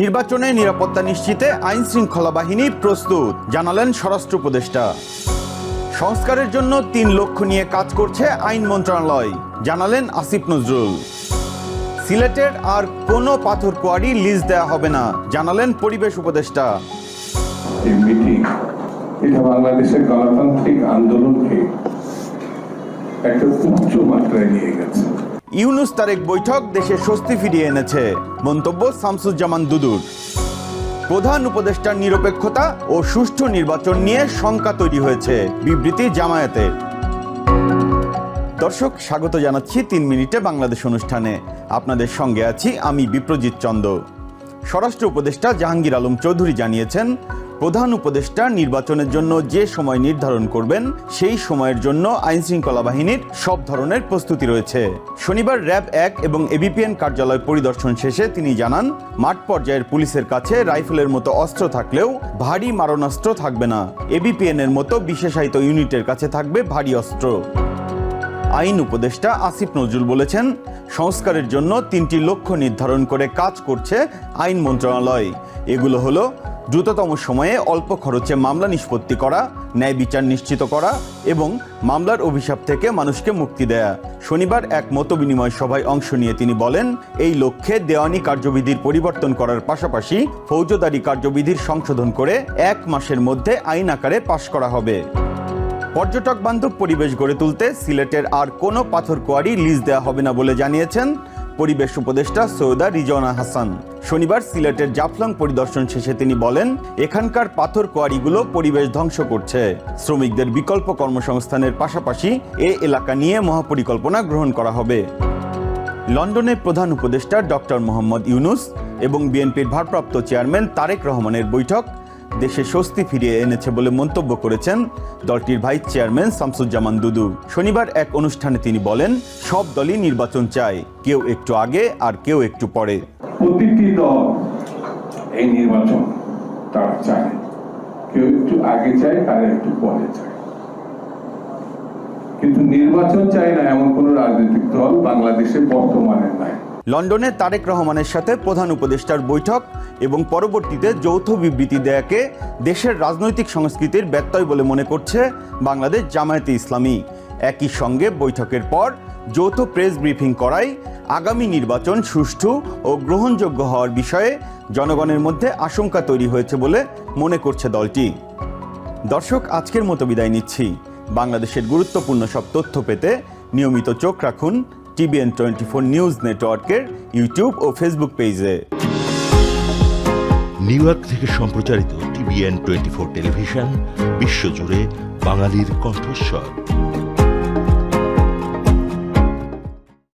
নির্বাচনে নিরাপত্তা নিশ্চিতে আইন শৃঙ্খলা বাহিনী প্রস্তুত, জানালেন স্বরাষ্ট্র উপদেষ্টা। সংস্কারের জন্য তিন লক্ষ্য নিয়ে কাজ করছে আইন মন্ত্রণালয়, জানালেন আসিফ নজরুল। সিলেটের আর কোনো পাথর কোয়ারি লিজ দেওয়া হবে না, জানালেন পরিবেশ উপদেষ্টা। এটা বাংলাদেশের গণতান্ত্রিক আন্দোলনকে একটা উচ্চ মাত্রায় নিয়ে গেছে। ইউনুস তারেক বৈঠক দেশে স্বস্তি ফিরিয়ে এনেছে। মন্তব্য শামসুজ্জামান দুদুর। প্রধান উপদেষ্টার নিরপেক্ষতা ও সুষ্ঠু নির্বাচন নিয়ে শঙ্কা তৈরি হয়েছে বিবৃতি জামায়াতে দর্শক, স্বাগত জানাচ্ছি তিন মিনিটে বাংলাদেশ অনুষ্ঠানে। আপনাদের সঙ্গে আছি আমি বিপ্রজিৎ চন্দ। স্বরাষ্ট্র উপদেষ্টা জাহাঙ্গীর আলম চৌধুরী জানিয়েছেন, প্রধান উপদেষ্টা নির্বাচনের জন্য যে সময় নির্ধারণ করবেন, সেই সময়ের জন্য আইন শৃঙ্খলা বাহিনীর সব ধরনের প্রস্তুতি রয়েছে। শনিবার র্যাব এক এবং এবিপিএন কার্যালয় পরিদর্শন শেষে তিনি জানান, মাঠ পর্যায়ের পুলিশের কাছে রাইফেলের মতো অস্ত্র থাকলেও ভারী মারণাস্ত্র থাকবে না। এবিপিএন এর মতো বিশেষায়িত ইউনিটের কাছে থাকবে ভারী অস্ত্র। আইন উপদেষ্টা আসিফ নজরুল বলেছেন, সংস্কারের জন্য তিনটি লক্ষ্য নির্ধারণ করে কাজ করছে আইন মন্ত্রণালয়। এগুলো হলো, দ্রুততম সময়ে অল্প খরচে মামলা নিষ্পত্তি করা, ন্যায় বিচার নিশ্চিত করা এবং মামলার অভিশাপ থেকে মানুষকে মুক্তি দেয়া। শনিবার এক মতবিনিময় সভায় অংশ নিয়ে তিনি বলেন, এই লক্ষ্যে দেওয়ানি কার্যবিধির পরিবর্তন করার পাশাপাশি ফৌজদারি কার্যবিধির সংশোধন করে এক মাসের মধ্যে আইন আকারে পাশ করা হবে। পর্যটক বান্ধব পরিবেশ গড়ে তুলতে সিলেটের আর কোনো পাথর কোয়ারি লিজ দেওয়া হবে না বলে জানিয়েছেন পরিবেশ উপদেষ্টা সৈয়দা রিজওয়ানা হাসান। শনিবার সিলেটের জাফলং পরিদর্শন শেষে তিনি বলেন, এখানকার পাথর কোয়ারিগুলো পরিবেশ ধ্বংস করছে। শ্রমিকদের বিকল্প কর্মসংস্থানের পাশাপাশি এ এলাকা নিয়ে মহাপরিকল্পনা গ্রহণ করা হবে। লন্ডনের প্রধান উপদেষ্টা ডক্টর মোহাম্মদ ইউনুস এবং বিএনপির ভারপ্রাপ্ত চেয়ারম্যান তারেক রহমানের বৈঠক দেশে স্বস্তি ফিরিয়ে এনেছে বলে মন্তব্য করেছেন দলটির ভাইস চেয়ারম্যান শামসুজ্জামান দুদু। শনিবার এক অনুষ্ঠানে তিনি বলেন, সব দলই নির্বাচন চায়, কেউ একটু আগে আর কেউ একটু পরে। প্রতিটি দল এই নির্বাচন তারা চায়। কেউ একটু আগে চায় আর একটু পরে চায়। কিন্তু নির্বাচন চায় না এমন কোন রাজনৈতিক দল বাংলাদেশে বর্তমানে নাই। লন্ডনে তারেক রহমানের সাথে প্রধান উপদেষ্টার বৈঠক এবং পরবর্তীতে যৌথ বিবৃতি দেয়াকে দেশের রাজনৈতিক সংস্কৃতির ব্যত্যয় বলে মনে করছে বাংলাদেশ জামায়াতে ইসলামী। একই সঙ্গে বৈঠকের পর যৌথ প্রেস ব্রিফিং করায় আগামী নির্বাচন সুষ্ঠু ও গ্রহণযোগ্য হওয়ার বিষয়ে জনগণের মধ্যে আশঙ্কা তৈরি হয়েছে বলে মনে করছে দলটি। দর্শক, আজকের মতো বিদায় নিচ্ছি। বাংলাদেশের গুরুত্বপূর্ণ সব তথ্য পেতে নিয়মিত চোখ রাখুন টিবিএন টোয়েন্টি ফোর নিউজ নেটওয়ার্কের ইউটিউব ও ফেসবুক পেজে। নিউ ইয়র্ক থেকে সম্প্রচারিত টিভিএন টোয়েন্টি ফোর টেলিভিশন, বিশ্বজুড়ে বাঙালির কণ্ঠস্বর।